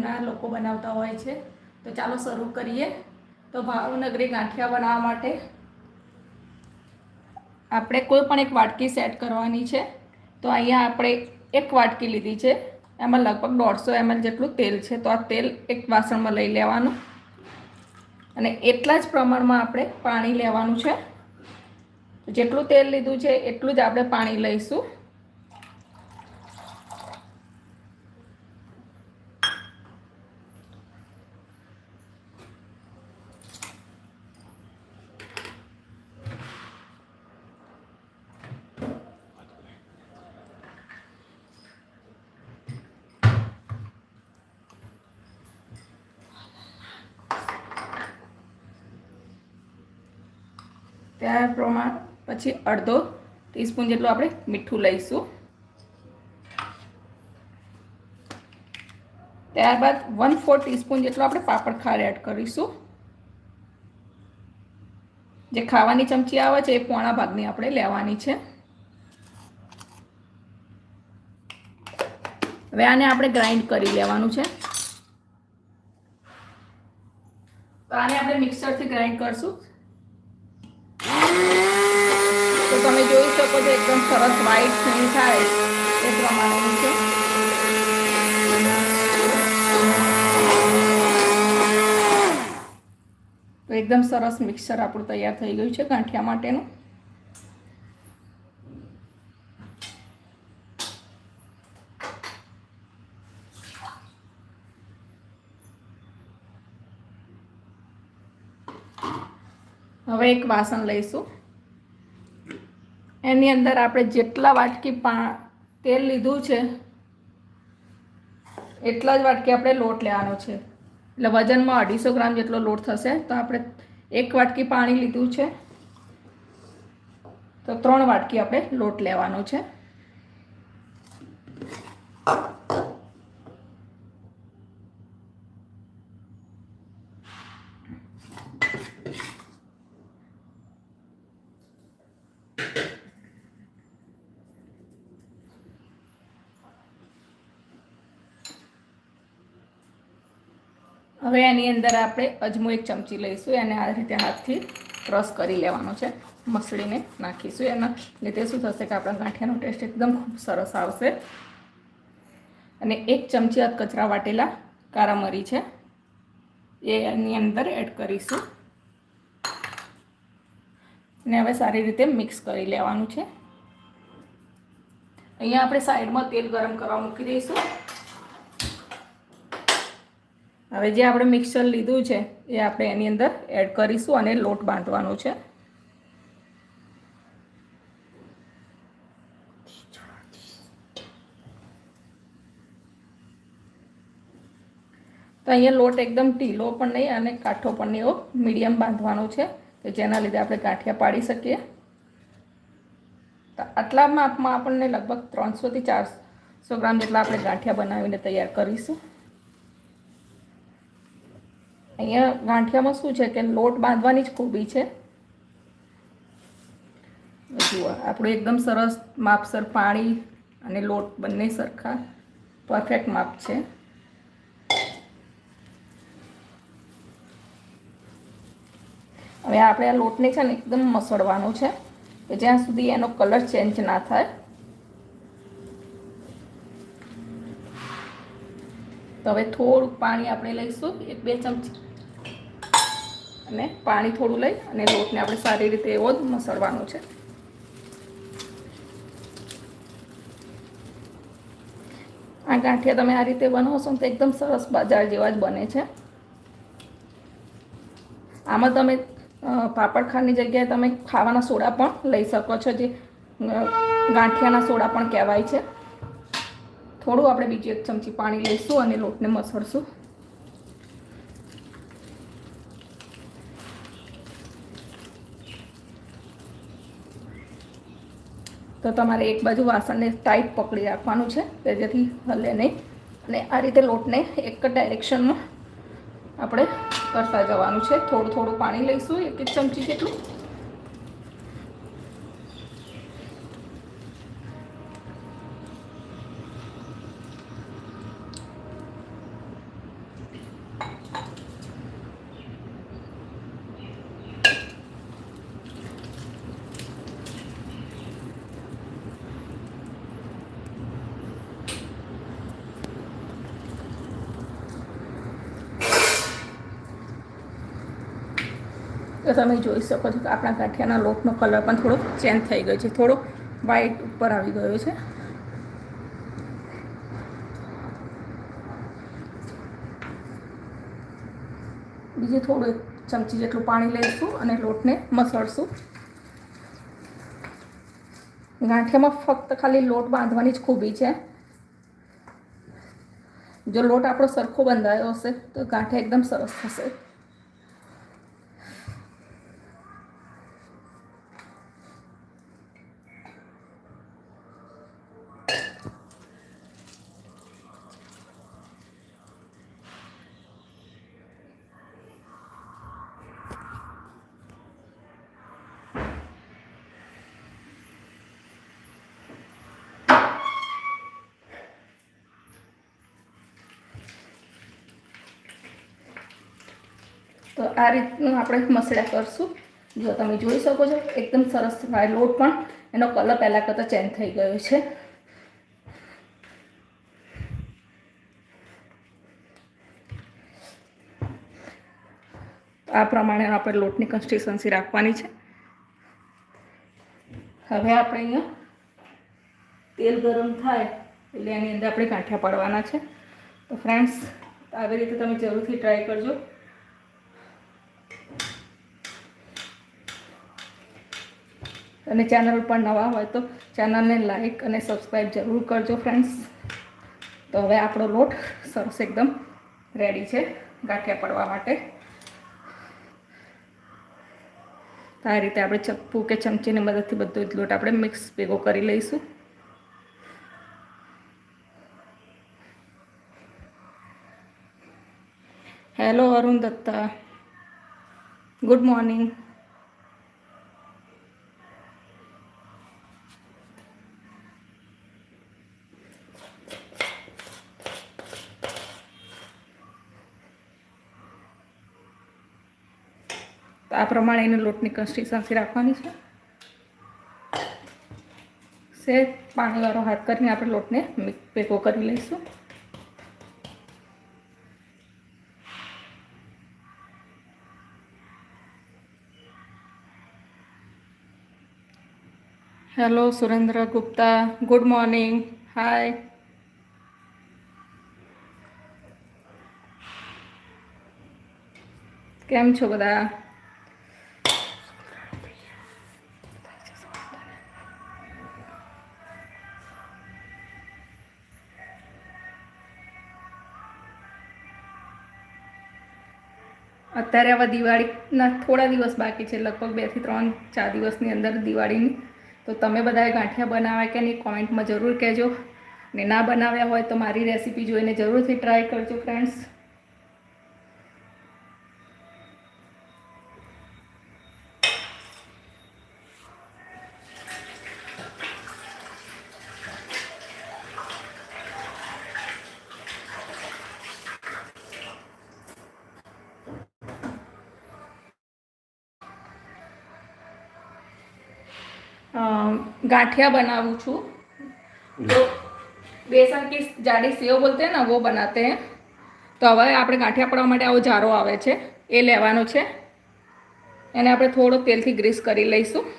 ટાઈપના લોકો બનાવતા હોય છે. તો ચાલો શરૂ કરીએ. તો ભાવનગરી ગાંઠિયા બનાવવા માટે આપણે કોઈ પણ એક વાટકી સેટ કરવાની છે. તો અહીંયા આપણે એક વાટકી લીધી છે. એમાં લગભગ દોઢસો એમએલ જેટલું તેલ છે. તો આ તેલ એક વાસણમાં લઈ લેવાનું. અને એટલા જ પ્રમાણમાં આપણે પાણી લેવાનું છે. જેટલું તેલ લીધું છે, એટલું જ આપણે પાણી લઈશું. ત્યાર પ્રમાણ પછી અડધો ટીસ્પૂન જેટલું આપણે મીઠું લઈશું. ત્યારબાદ વન ફોર ટીસ્પૂન જેટલું આપણે પાપડ ખાર એડ કરીશું. જે ખાવાની ચમચી આવે છે એ પોણા ભાગની આપણે લેવાની છે. હવે આને આપણે ગ્રાઇન્ડ કરી લેવાનું છે. તો આને આપણે મિક્સરથી ગ્રાઇન્ડ કરશું તો તમે જોઈ શકો છો, એકદમ સરસ વ્હાઈટ થઈ થાય એ પ્રમાણેનું છે. તો એકદમ સરસ મિક્સર આપણું તૈયાર થઈ ગયું છે ગાંઠિયા માટેનું. હવે એક વાસણ લઈશું. એની અંદર આપણે જેટલા વાટકી પા, તેલ લીધું છે, એટલા જ વાટકી આપણે લોટ લેવાનો છે. એટલે વજનમાં અઢીસો ગ્રામ જેટલો લોટ થશે, તો આપણે એક વાટકી પાણી લીધું છે, તો ત્રણ વાટકી આપણે લોટ લેવાનો છે. હવે એની અંદર આપણે અજમો એક ચમચી લઈશું, એને આ રીતે હાથથી ક્રશ કરી લેવાનો છે. મસળીને નાખીશું એના. લીધે શું થશે કે આપણા ગાંઠિયાનો ટેસ્ટ એકદમ ખૂબ સરસ આવશે. અને એક ચમચી કચરા વાટેલા કારા મરી છે. એ એની અંદર એડ કરીશું. ને હવે સારી રીતે મિક્સ કરી લેવાનું છે. અહીંયા આપણે સાઈડમાં તેલ ગરમ કરવા મૂકી દઈશું. હવે જે આપણે મિક્સર લીધું છે, એ આપણે એની અંદર એડ કરીશું અને લોટ બાંધવાનો છે. તો અહીંયા લોટ એકદમ ઢીલો પણ નહીં અને કાઠો પણ નહીં એવો મીડિયમ બાંધવાનો છે. કે જેના લીધે આપણે ગાંઠિયા પાડી શકીએ. તો આટલા માપમાં આપણને લગભગ ત્રણસોથી ચારસો ગ્રામ જેટલા આપણે ગાંઠિયા બનાવીને તૈયાર કરીશું. અહીંયા ગાંઠિયામાં શું છે કે લોટ બાંધવાની જ ખૂબી છે? જુઓ, આપણું એકદમ સરસ માપસર પાણી અને લોટ બંને સરખા પરફેક્ટ માપ છે. હવે આપણે આ લોટને છે ને એકદમ મસળવાનો છે કે જ્યાં સુધી એનો કલર ચેન્જ ના થાય. તો હવે થોડુંક પાણી આપણે લઈશું, એક બે ચમચી. અને પાણી થોડું લઈ અને લોટને આપણે સારી રીતે એવો જ મસળવાનો છે. આ ગાંઠિયા તમે આ રીતે બનાવશો તો એકદમ સરસ બજાર જેવા જ બને છે. આમાં તમે પાપડ ખારની જગ્યાએ તમે ખાવાના સોડા પણ લઈ શકો છો, જે ગાંઠિયાના સોડા પણ કહેવાય છે. થોડું આપણે બીજી એક ચમચી પાણી લઈશું અને લોટને મસળશું. તો તમારે એક બાજુ વાસણને ટાઈટ પકડી રાખવાનું છે, કે જેથી હલે નહીં. અને આ રીતે લોટને એક ડાયરેક્શનમાં આપણે કરતા જવાનું છે. થોડું થોડું પાણી લઈશું, એક એક ચમચી જેટલું. તો તમે જોઈ શકો છો કે આપણા ગાંઠિયાના લોટનો કલર પણ થોડોક ચેન્જ થઈ ગયો છે. થોડોક વ્હાઈટ ઉપર આવી ગયો છે. બીજે થોડું ચમચી જેટલું પાણી લઈશું અને લોટને મસળશું. ગાંઠિયામાં ફક્ત ખાલી લોટ બાંધવાની જ ખૂબી છે. જો લોટ આપણો સરખો બંધાયો હશે તો ગાંઠિયા એકદમ સરસ થશે. આ રીતનું આપણે મસળ્યા કરશું. જો તમે જોઈ શકો છો, એકદમ સરસ લોટ પણ. એનો કલર પહેલાં કરતાં ચેન્જ થઈ ગયો છે. આ પ્રમાણે આપણે લોટની કન્સિસ્ટન્સી રાખવાની છે. હવે આપણે અહીંયા તેલ ગરમ થાય એટલે એની અંદર આપણે ગાંઠિયા પાડવાના છે. તો ફ્રેન્ડ્સ આવી રીતે તમે જરૂરથી ટ્રાય કરજો. અને ચેનલ પર નવા હોય તો ચેનલને લાઈક અને સબસ્ક્રાઈબ જરૂર કરજો ફ્રેન્ડ્સ તો હવે આપણો લોટ સરસ એકદમ રેડી છે ગાંઠિયા પડવા માટે. તો આ રીતે આપણે ચપ્પુ કે ચમચીની મદદથી બધો જ લોટ આપણે મિક્સ ભેગો કરી લઈશું. Hello Arun Datta. Good morning આ પ્રમાણે એને લોટની કન્સિસ્ટન્સી રાખવાની છે. સે, પાણીવાળો હાથ કરીને આપણે લોટને ભેગો કરી લઈશું. Hello, Surendra Gupta. Good morning. Hi. કેમ છો બધા? અત્યારે હવે દિવાળીના થોડા દિવસ બાકી છે, લગભગ બેથી ત્રણ, ચાર દિવસની અંદર દિવાળીની. તો તમે બધાએ ગાંઠિયા બનાવ્યા કે નહીં, કોમેન્ટમાં જરૂર કહેજો. ને ના બનાવ્યા હોય તો મારી રેસીપી જોઈને જરૂરથી ટ્રાય કરજો ફ્રેન્ડ્સ गांठिया बनाऊँ छू जो बेसन की जाडी सेव बोलते हैं ना वो बनाते हैं તો હવે આપણે ગાંઠિયા પડવા માટે આવો જારો આવે છે એ લેવાનો છે એને આપણે થોડો તેલથી ગ્રીસ કરી લઈશું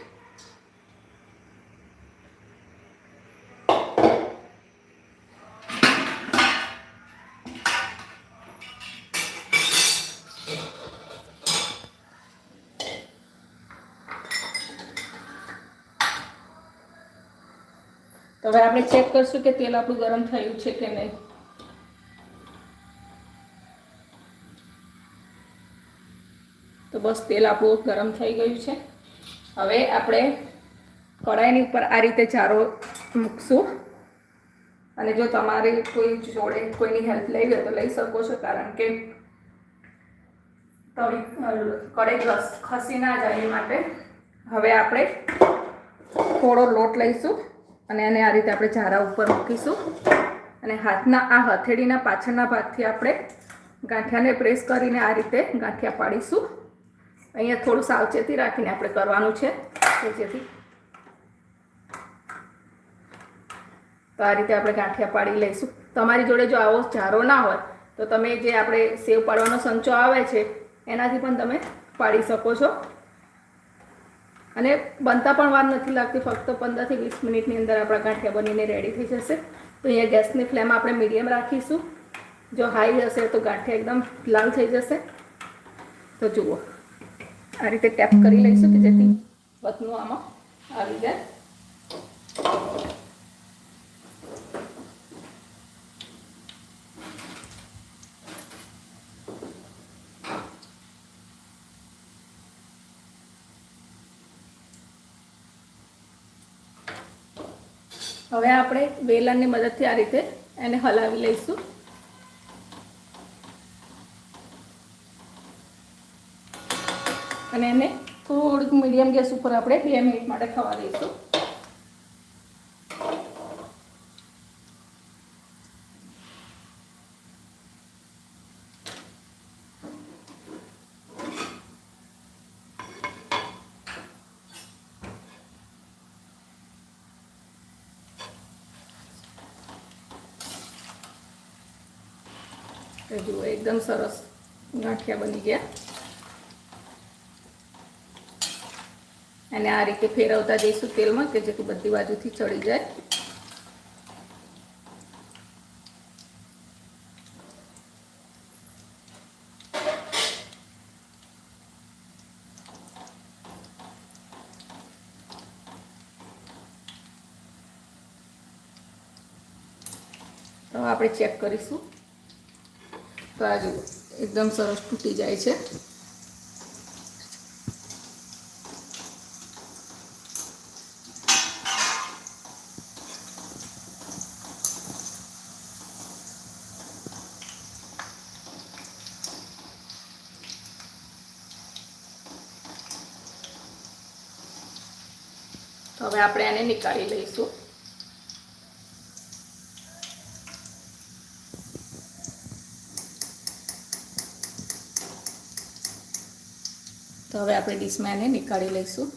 તો હવે આપણે ચેક કરશું કે તેલ આપણું ગરમ થયું છે કે નહીં. તો બસ તેલ આપણું ગરમ થઈ ગયું છે. હવે આપણે કડાઈની ઉપર આ રીતે ચારો મૂકશું. અને જો તમારે કોઈ જોડે કોઈની હેલ્પ લેવી હોય તો લઈ શકો છો, કારણ કે તળી કડાઈ ખસી ના જાય માટે. હવે આપણે થોડો લોટ લઈશું. અને એને આ રીતે આપણે ઝારા ઉપર મૂકીશું. અને હાથના, આ હથેળીના પાછળના ભાગથી આપણે ગાંઠિયાને પ્રેસ કરીને આ રીતે ગાંઠિયા પાડીશું. અહીંયા થોડું સાવચેતી રાખીને આપણે કરવાનું છે. જેથી તો આ રીતે આપણે ગાંઠિયા પાડી લઈશું. તમારી જોડે જો આવો ઝારો ના હોય, તો તમે જે આપણે સેવ પાડવાનો સંચો આવે છે, એનાથી પણ તમે પાડી શકો છો. અને બનતા પણ વાર નથી લાગતી, ફક્ત પંદરથી વીસ મિનિટની અંદર આપણા ગાંઠિયા બનીને રેડી થઈ જશે. તો અહીંયા ગેસની ફ્લેમ આપણે મીડિયમ રાખીશું. જો હાઈ હશે તો ગાંઠિયા એકદમ લાલ થઈ જશે. તો જુઓ, આ રીતે ટેપ કરી લઈશું કે જેથી વધનું આમાં આવી જાય. હવે આપણે વેલણની મદદથી આ રીતે એને હલાવી લઈશું. અને એને થોડુંક મીડિયમ ગેસ ઉપર આપણે બે મિનિટ માટે થવા દઈશું. જુઓ એકદમ સરસ ગાંઠિયા બની ગયા. અને આ રીતે ફેરવતા જઈશું તેલમાં કે જેથી બધી બાજુથી ચડી જાય. તો આપણે ચેક કરીશું. તો આ જુઓ એકદમ સરસ તૂટી જાય છે. હવે આપણે આને નીકાળી લઈશું. હવે આપણે ડીશમાં એને નીકાળી લઈશું.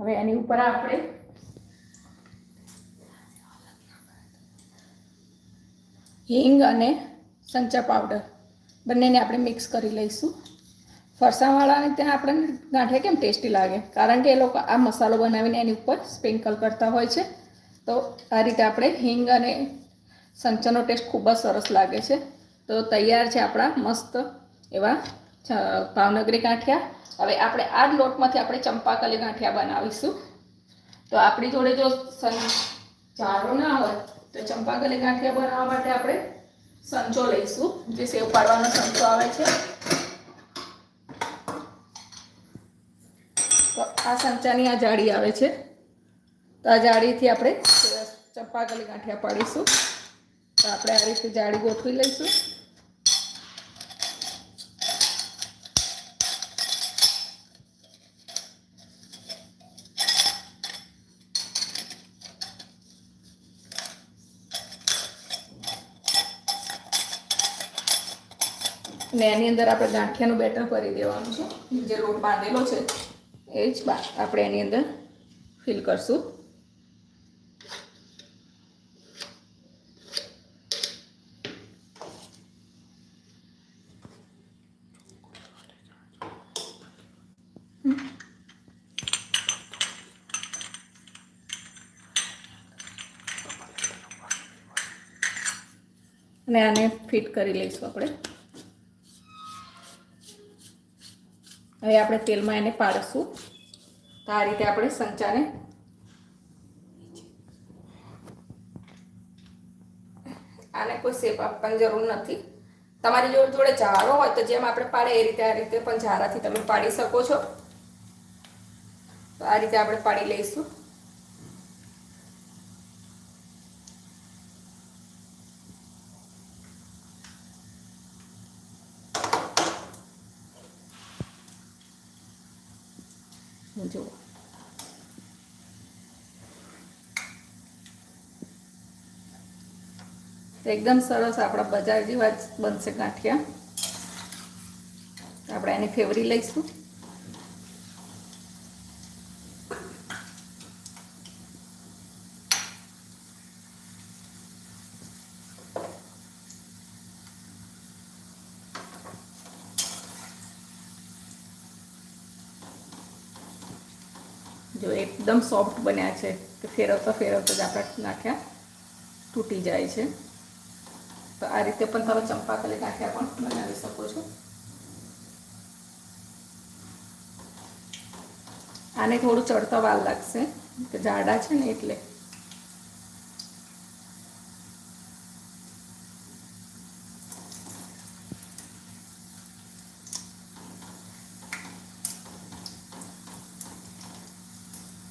હવે એની ઉપર આપણે હિંગ અને સંચા પાવડર બંનેને આપણે મિક્સ કરી લઈશું. ફરસાણવાળાને ત્યાં આપણને ગાંઠિયા કેમ ટેસ્ટી લાગે? કારણ કે એ લોકો આ મસાલો બનાવીને એની ઉપર સ્પ્રિંકલ કરતા હોય છે. તો આ રીતે આપણે હિંગ અને સંચનો ટેસ્ટ ખૂબ જ સરસ લાગે છે. તો તૈયાર છે આપણા મસ્ત એવા ભાવનગરી ગાંઠિયા. હવે આપણે આ જ લોટમાંથી આપણે ચંપાકલી ગાંઠિયા બનાવીશું. તો આપણી જોડે જો જાડો ના હોય, તો ચંપાકલી ગાંઠિયા બનાવવા માટે આપણે સંચો લઈશું, જે સેવ પાડવાનો સંચો આવે છે. તો આ સંચાની આ જાળી આવે છે. તો આ જાળીથી આપણે ચંપાકલી ગાંઠિયા પાડીશું. તો આપણે આ રીતે જાળી ગોઠવી લઈશું. અને એની અંદર આપણે ગાંઠિયાનું બેટર ભરી દેવાનું છે. જે રોટ બાંધેલો છે, એ જ બા આપણે એની અંદર ફિલ કરશું. અને આને ફિટ કરી લઈશું આપણે. હવે આપણે તેલમાં એને પાડશું તો આ રીતે આપણે સંચાને આને કોઈ શેપ આપવાની જરૂર નથી. તમારી જોડે જોડે જારો હોય તો જેમ આપણે પાડે એ રીતે આ રીતે પણ જારાથી તમે પાડી શકો છો. તો આ રીતે આપણે પાડી લઈશું. જુઓ એકદમ સરસ આપણા બજાર જેવા જ બનશે ગાંઠિયા. આપણે એને ફેવરી લઈશું. જો એકદમ સોફ્ટ બન્યા છે કે ફેરવતા ફેરવતા જ આપણે નાખ્યા તૂટી જાય છે. તો આ રીતે પણ તમે ચંપાકલી નાખ્યા પણ બનાવી શકો છો. આને થોડું ચડતા વાર લાગશે, કે જાડા છે ને એટલે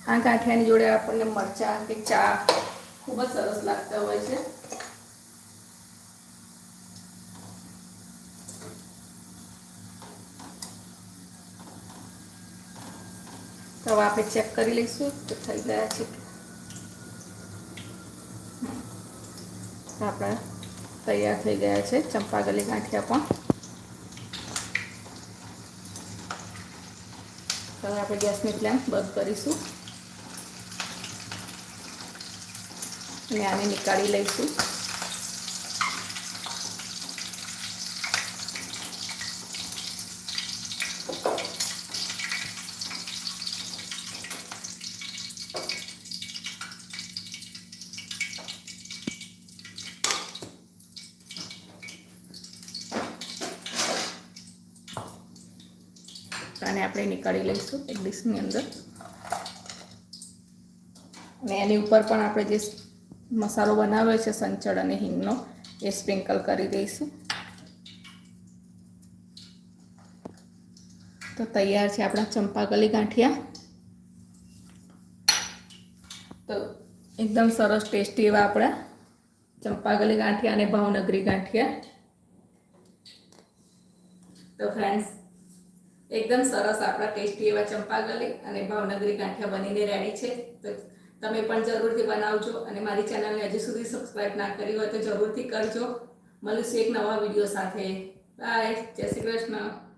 આ ગાંઠિયાની જોડે આપણને મરચાં કે ચા ખૂબ જ સરસ લાગતા હોય છે. તો આપણે ચેક કરી લઈશું કે થઈ ગયા છે આપણા તૈયાર થઈ ગયા છે ચંપાગલી ગાંઠિયા પણ. તો આપણે ગેસની ફ્લેમ બંધ કરીશું. અને આને નીકાળી લઈશું. આને આપણે નીકાળી લઈશું એક ડીશની અંદર. અને એની ઉપર પણ આપણે જે મસાલો બનાવ્યો છે સંચળ અને હિંગનો, એ સ્પ્રિંકલ કરી દઈશું. તો તૈયાર છે આપણા ચંપાકલી ગાંઠિયા. તો એકદમ સરસ ટેસ્ટી એવા આપણા ચંપાકલી ગાંઠિયા અને ભાવનગરી ગાંઠિયા. તો ફ્રેન્ડ્સ એકદમ સરસ આપણા ટેસ્ટી એવા ચંપાગલી અને ભાવનગરી ગાંઠિયા બનીને રેડી છે. તો તમે પણ જરૂરથી બનાવજો અને મારી ચેનલને હજી સુધી સબસ્ક્રાઈબ ના કરી હોય તો જરૂરથી કરજો. મળીશું એક નવા વીડિયો સાથે. બાય જય શ્રી કૃષ્ણ.